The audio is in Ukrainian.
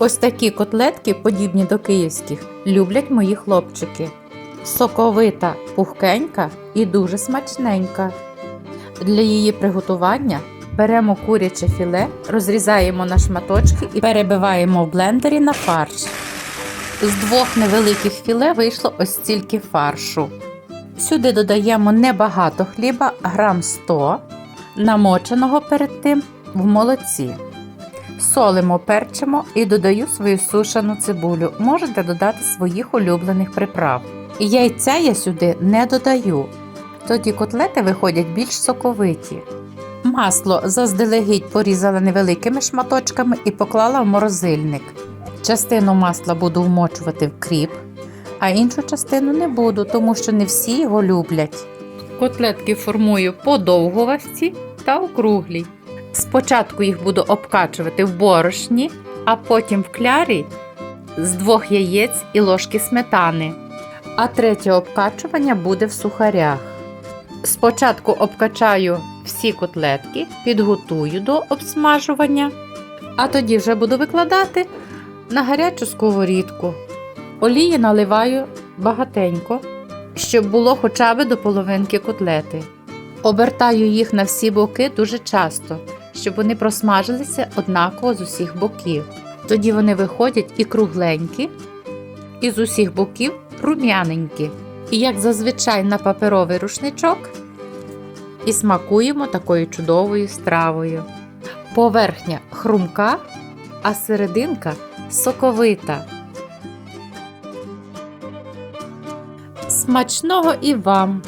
Ось такі котлетки, подібні до київських, люблять мої хлопчики. Соковита, пухкенька і дуже смачненька. Для її приготування беремо куряче філе, розрізаємо на шматочки і перебиваємо в блендері на фарш. З двох невеликих філе вийшло ось стільки фаршу. Сюди додаємо небагато хліба, грам 100, намоченого перед тим в молоці. Солимо, перчимо і додаю свою сушену цибулю. Можете додати своїх улюблених приправ. Яйця я сюди не додаю. Тоді котлети виходять більш соковиті. Масло заздалегідь порізала невеликими шматочками і поклала в морозильник. Частину масла буду вмочувати в кріп, а іншу частину не буду, тому що не всі його люблять. Котлетки формую по подовгувасті та округлі. Спочатку їх буду обкачувати в борошні, а потім в клярі з двох яєць і ложки сметани. А третє обкачування буде в сухарях. Спочатку обкачаю всі котлетки, підготую до обсмажування, а тоді вже буду викладати на гарячу сковорідку. Олії наливаю багатенько, щоб було хоча б до половинки котлети. Обертаю їх на всі боки дуже часто, щоб вони просмажилися однаково з усіх боків. Тоді вони виходять і кругленькі, і з усіх боків рум'яненькі. І як зазвичай на паперовий рушничок, і смакуємо такою чудовою стравою. Поверхня хрумка, а серединка соковита. Смачного і вам!